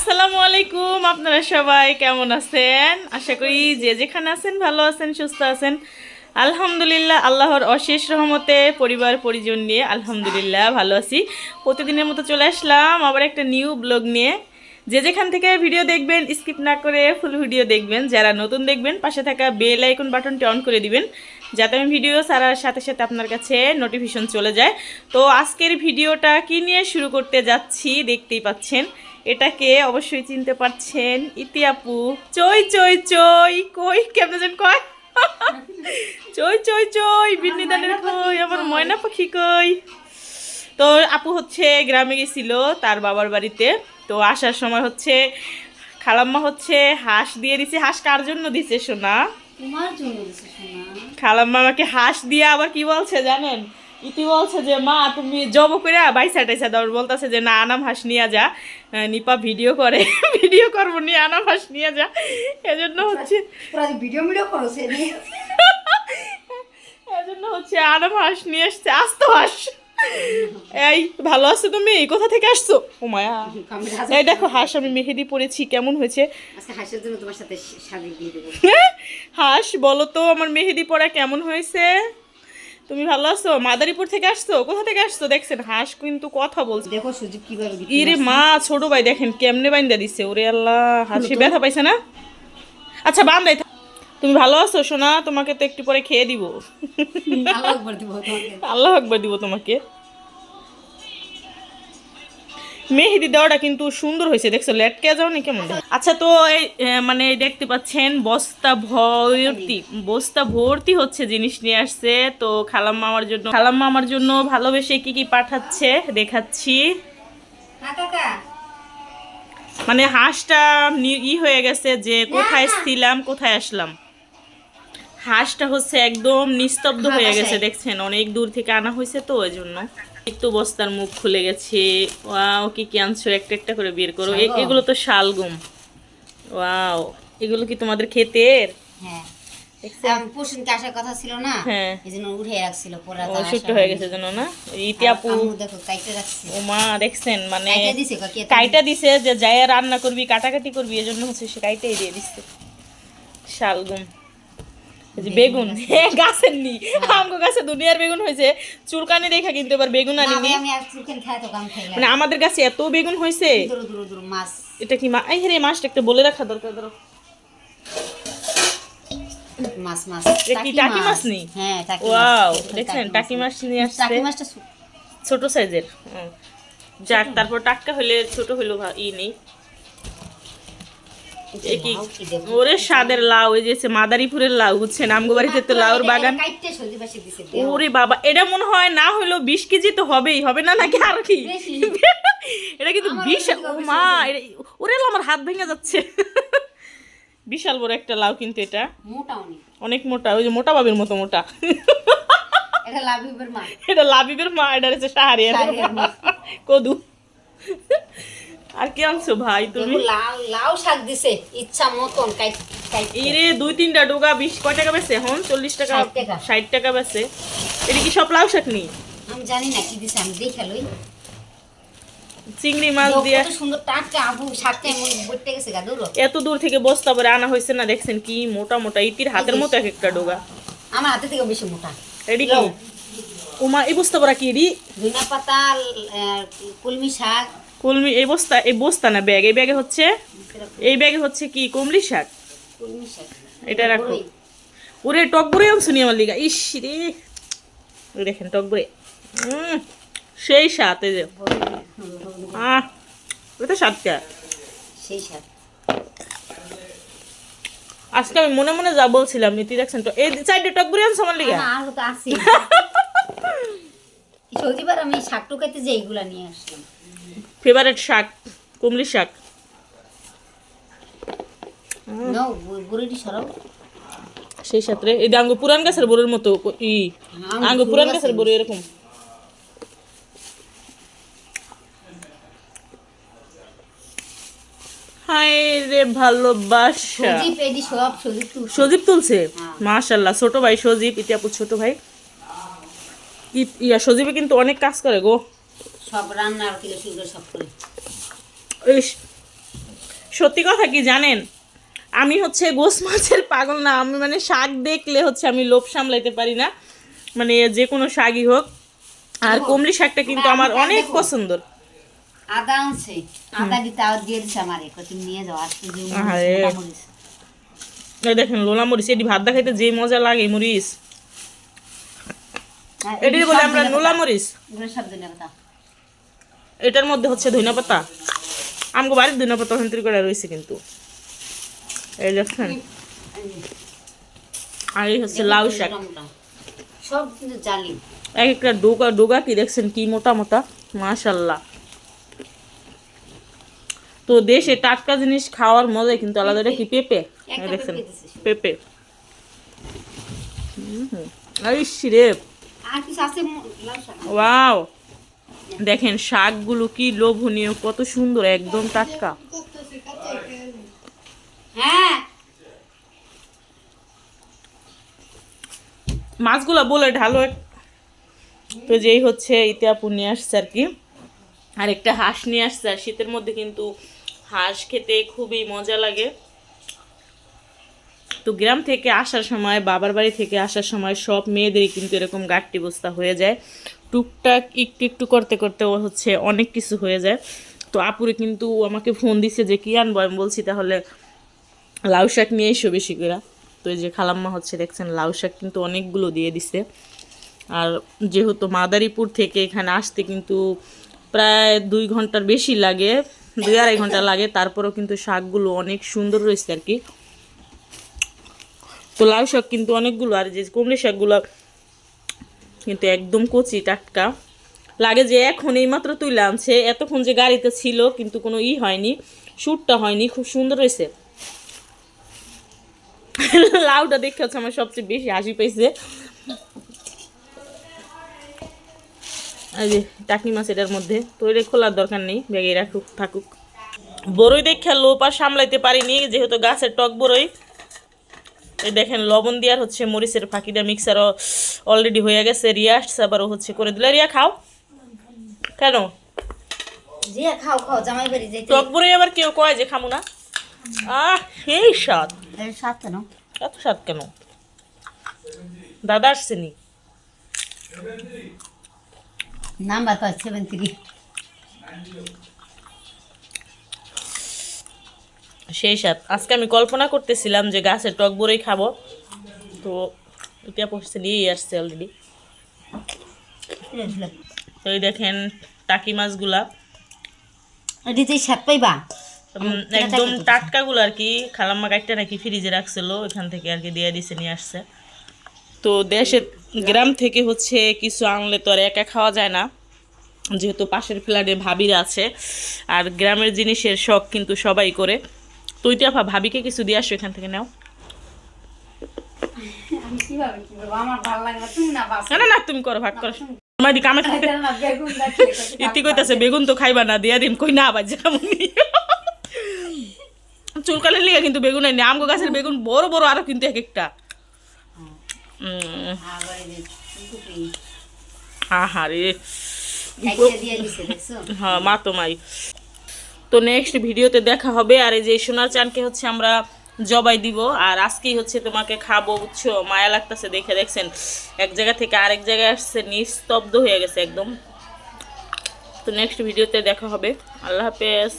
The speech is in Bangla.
আসসালামু আলাইকুম, আপনারা সবাই কেমন আছেন? আশা করি যে যেখানে আছেন ভালো আছেন, সুস্থ আছেন। আলহামদুলিল্লাহ, আল্লাহর অশেষ রহমতে পরিবার, পরিজন নিয়ে আলহামদুলিল্লাহ ভালো আছি। প্রতিদিনের মতো চলে আসলাম আবার একটা নিউ ব্লগ নিয়ে। যে যেখান থেকে ভিডিও দেখবেন স্কিপ না করে ফুল ভিডিও দেখবেন। যারা নতুন দেখবেন, পাশে থাকা বেল আইকন বাটনটি অন করে দিবেন। যাতে আমি ভিডিও ছাড়ার সাথে সাথে আপনার কাছে নোটিফিকেশন চলে যায়। তো আজকের ভিডিওটা কি নিয়ে শুরু করতে যাচ্ছি, দেখতেই পাচ্ছেন। এটাকে অবশ্যই চিনতে পারছেন। ইতি আপু চই চই চই কই কেমন যেন কয়? চই চই চই বিন্নিদানের কই? আমার ময়না পাখি কই? তো আপু হচ্ছে গ্রামে গেছিল তার বাবার বাড়িতে। তো আসার সময় হচ্ছে খালাম্মা হচ্ছে হাঁস দিয়ে দিছে। হাঁস কার জন্য দিছে সোনা? তোমার জন্য দিছে সোনা। খালাম্মা আমাকে হাঁস দিয়ে আবার কি বলছে জানেন? ইতি বলছে যে মা তুমি জব করে বাইসা টাইসা দাও। বলতেছে যে না আনাম হাঁস নিয়ে যা। নিপা ভিডিও করে ভিডিও করব নিয়ে আনাম হাঁস নিয়ে যা। এজন্য হচ্ছে ভিডিও ভিডিও করো সে এজন্য হচ্ছে আনাম হাঁস নিয়ে এসছে আস্ত হাঁস। এই ভালো আছো তুমি? কোথা থেকে আসছো? ও মায়া এই দেখো হাঁস আমি মেহেদি পরেছি কেমন হয়েছে? আজকে জন্য তোমার সাথে শাড়ি হাঁস বলো তো আমার মেহেদি পরা কেমন হয়েছে? তুমি ভালো আছো? মাদারীপুর থেকে আসছো? কোথা থেকে আসছো? দেখছেন হাঁস কিন্তু কথা বলছে। দেখো সুজিব কীভাবে ইরে মা ছোট ভাই দেখেন কেমনে বাইন্দা দিছে? ওরে আল্লাহ হাসি ব্যথা পাইছে না? আচ্ছা বান্দাই তুমি ভালো আছো? সোনা তোমাকে তো একটু পরে খেয়ে দিব। আল্লাহ একবার দিব তোমাকে। মেহেদি দেওয়াটা কিন্তু সুন্দর হয়েছে, দেখছ? লেটকে যাও না কেমন? আচ্ছা তো এই মানে দেখতে পাচ্ছেন, বস্তা ভর্তি বস্তা ভর্তি হচ্ছে জিনিস নিয়ে আসছে। তো খালাম্মা আমার জন্য, খালাম্মা আমার জন্য ভালোবেসে কি কি পাঠাচ্ছে দেখাচ্ছি। মানে হাঁসটা ই হয়ে গেছে যে কোথায় ছিলাম, কোথায় আসলাম। হাঁসটা হচ্ছে একদম নিস্তব্ধ হয়ে গেছে, দেখছেন? অনেক দূর থেকে আনা হয়েছে তো, ওই জন্য। একটু বস্তার মুখ খুলে গেছে। ওয়াও কি কি আনছো? একটা একটা করে বের করো। এগুলো তো শালগম। ওয়াও এগুলো কি তোমাদের ক্ষেতের? হ্যাঁ। আসার কথা ছিল না? হ্যাঁ। এই উঠে রাখছিল ও হয়ে গেছে না? দেখো কাইটে রাখছি। ও মা দেখছেন মানে কাইটে দিছে যে রান্না করবি কাটাকাটি করবি এজন্য হচ্ছে সে কাইটাই দিয়ে দিচ্ছে শালগম। যে বেগুন গাছের নি। আমগো গাছে দুনিয়ার বেগুন হয়েছে। চুলকানি দেখা কিন্তু এবার বেগুন না, আনিনি। ভাই, আমি আর চিকেন খাই তো কাম খাইলাম মানে আমাদের গাছে এত বেগুন হয়েছে। এটা কি মা? এই রে মাছটা একটা বলে রাখা দরকার ধরো। মাছ মাছ। কি টাকি মাছ নি? হ্যাঁ টাকি ওয়াও দেখছেন টাকি মাছ। নিয়ে আসছে। টাকি মাছটা ছোট সাইজের। যাক তারপর টাটকা হলে ছোট হইল ই নেই? ওরে স্বাদের লাউ এই যে মাদারীপুরের লাউ বুঝছেন? আমগো বাড়িতে তো লাউর বাগান। ওরে বাবা এটা মনে হয় না হলো বিশ কেজি তো হবেই হবে না নাকি আর কি? এটা কিন্তু বিশাল বেশি মা ওরে আমার হাত ভেঙে যাচ্ছে। বিশাল বড় একটা লাউ কিন্তু এটা। অনেক। মোটা ওই যে মোটা বাবির মতো মোটা। এটা লাভিবের মা। এটা লাবিবের মা এটা হচ্ছে সাহারিয়ার কদু। আর কি আনছো ভাই তুমি? লাউ লাউ শাক দিছে ইচ্ছা মতন কাইট দুই তিনটা ডোগা বিশ কয় টাকা বেছে এখন? চল্লিশ টাকা ষাট টাকা। বেছে এটা কি সব লাউ শাক নি? আমি জানি না কি দিছে আমি দেখে লই। চিংড়ি মাছ দিয়ে। সুন্দর টাটকা আবু শাকটা এমন বইতে গেছে গা দূর এত দূর থেকে বস্তা করে আনা হয়েছে না দেখছেন কি মোটা মোটা ইতির হাতের মতো এক একটা ডোগা। আমার হাতে থেকে বেশি মোটা। এডি কি? উমা এই বস্তা পরা কি এডি ধনিয়া পাতা কলমি শাক কলমি এই বস্তা এই বস্তা না ব্যাগ এই ব্যাগে হচ্ছে এই ব্যাগে হচ্ছে কি কমলি শাক? এটা রাখো। ওরে। টক বড়ে আনছো নি আমার লিগা। ইস রে। ওই দেখেন টক বড়ে। সেই এই যে। আহ ওটা স্বাদটা সেই শাক আজকে আমি মনে মনে যা বলছিলাম নীতি দেখছেন তো? এই চারটে টক বড়ে আনছো আমার লিগা? আর আছে। সৌদিবার আমি শাক টুকাইতে যে এইগুলা নিয়ে আসলাম। ফেভারেট শাক? কুমলি শাক? সেই সাথে এই আঙ্গু পুরান গাছের বড়ের মতো ই আঙ্গু পুরান গাছের বড় এরকম। হায় রে ভালোবাসা। সজীব তুলছে। হ্যাঁ। মাশাল্লাহ ছোট ভাই সজীব ইতিহাপুর ছোট ভাই। ইয়া সজীবে কিন্তু অনেক কাজ করে গো। সব রান্নার থেকে শুরু করে সব করে। সত্যি কথা কি জানেন? আমি হচ্ছে গোস মাছের পাগল না আমি মানে শাক দেখলে হচ্ছে আমি লোভ সামলাইতে পারি না। মানে যে কোনো শাকই হোক। আর কুমড়ি শাকটা কিন্তু আমার অনেক পছন্দ আদা আনছে আদা দিতে আর দিয়ে দিছে আমার এক নিয়ে যাও আজকে যে মরিচ, আরে। মোটা মরিচ। এই দেখেন লোলা মরিচ এটি ভাত দেখাইতে যে মজা লাগে মরিচ। হ্যাঁ, এটি বলে আমরা পাতা। মরিচ সব। এটার মধ্যে হচ্ছে ধনিয়া পাতা আমগো বাড়ির ধনিয়া পাতা ওখান করে রয়েছে কিন্তু। এই দেখছেন আর এই হচ্ছে লাউ শাক। সব জালি। এক একটা ডোগা ডোগা কি দেখছেন কি মোটা মোটা? মাশাল্লাহ। তো দেশে টাটকা জিনিস খাওয়ার মজাই কিন্তু আলাদা। কি পেঁপে। দেখছেন পেঁপে দিছে। পেঁপে। আরে রে। আর কিছু আছে লাউ শাক? ওয়াও। দেখেন শাকগুলো কি লোভনীয় কত সুন্দর একদম টাটকা। হ্যাঁ। মাছগুলো বলে ঢালো তো যেই হচ্ছে ইতে ইতিহাপু নিয়ে আসছে আর কি। আর একটা হাঁস নিয়ে আসছে আর শীতের মধ্যে কিন্তু হাঁস খেতে খুবই মজা লাগে। তো গ্রাম থেকে আসার সময় বাবার বাড়ি থেকে আসার সময় সব মেয়েদেরই কিন্তু এরকম গাঠটি বস্তা হয়ে যায়। টুকটাক একটু একটু করতে করতে ও হচ্ছে অনেক কিছু হয়ে যায়। তো আপুরে কিন্তু আমাকে ফোন দিছে যে, কি আনব? আমি বলছি, তাহলে লাউ শাক নিয়ে এসো বেশি করে। তো এই যে খালাম্মা হচ্ছে দেখছেন, লাউ শাক কিন্তু অনেকগুলো দিয়ে দিছে। আর যেহেতু মাদারীপুর থেকে এখানে আসতে কিন্তু প্রায় দুই ঘণ্টার বেশি লাগে, দুই আড়াই ঘণ্টা লাগে, তারপরেও কিন্তু শাকগুলো অনেক সুন্দর রয়েছে আর কি। তো লাউ শাক কিন্তু অনেকগুলো, আর যে কুমড়ি শাকগুলো কিন্তু একদম কচি টাটকা। লাগে যে এখন এইমাত্র তুলে আনছে, এতক্ষণ যে গাড়িতে ছিল কিন্তু কোনো ই হয়নি, শ্যুটটা হয়নি, খুব সুন্দর হয়েছে। লাউটা দেখে হচ্ছে আমার সবচেয়ে বেশি হাসি পেয়েছে এই যে টাকি মাছ এটার মধ্যে, তো এটা খোলার দরকার নেই, ব্যাগে রাখুক, থাকুক। বড়ই দেখে লোপ আর সামলাইতে পারিনি, যেহেতু গাছের টক বড়ই এই দেখেন লবণ দেওয়ার হচ্ছে মরিচের ফাঁকিটা মিক্সারও অলরেডি হয়ে গেছে রিয়া আসছে আবারও হচ্ছে করে দিলে। রিয়া খাও। কেন? খাও জামাই বাড়ি আবার কেউ কয় যে খামু না? আহ সেই স্বাদ। কেন? এত স্বাদ কেন? দাদা আসছেনি নাম্বার পাঁচ সেভেন থ্রি সেই স্বাদ। আজকে আমি কল্পনা করতেছিলাম যে গাছের টক বড়ই খাব। তো এটা পড়ছে নিয়েই আসছে অলরেডি তো এই দেখেন টাকি মাছগুলা। এটিতে স্বাদ পাইবা? একদম টাটকাগুলো আর কি। খালাম্মা কাটটা নাকি ফ্রিজে রাখছিল ওইখান থেকে আর কি দিয়ে দিছে নিয়ে আসছে। তো দেশের গ্রাম থেকে হচ্ছে কিছু আনলে তো আর একা খাওয়া যায় না। যেহেতু পাশের ফ্ল্যাটে ভাবিরা আছে। আর গ্রামের জিনিসের শখ কিন্তু সবাই করে। তো ওইটা আপা ভাবিকে কিছু দিয়ে আসো এখান থেকে নাও। না না তুমি করো ভাগ করো। আমার দি কামে থাকতে ইতি কইতাছে বেগুন তো খাইবা না দিয়া দিম কই না আবার যেমন চুলকালের লিগে কিন্তু বেগুন আইনি আমগো গাছের বেগুন বড় বড় আরও কিন্তু এক একটা। আহারে। দিয়ে দিছে হ্যাঁ মা তো মাই তো নেক্সট ভিডিওতে দেখা হবে। আর এই যে সোনার চানকে হচ্ছে আমরা জবাই দিব। আর আজকেই হচ্ছে তোমাকে খাব, বুঝছ? মায়া লাগতেছে দেখে, দেখছেন? এক জায়গা থেকে আরেক জায়গায় আসছে, নিস্তব্ধ হয়ে গেছে একদম। তো নেক্সট ভিডিওতে দেখা হবে। আল্লাহ হাফেজ।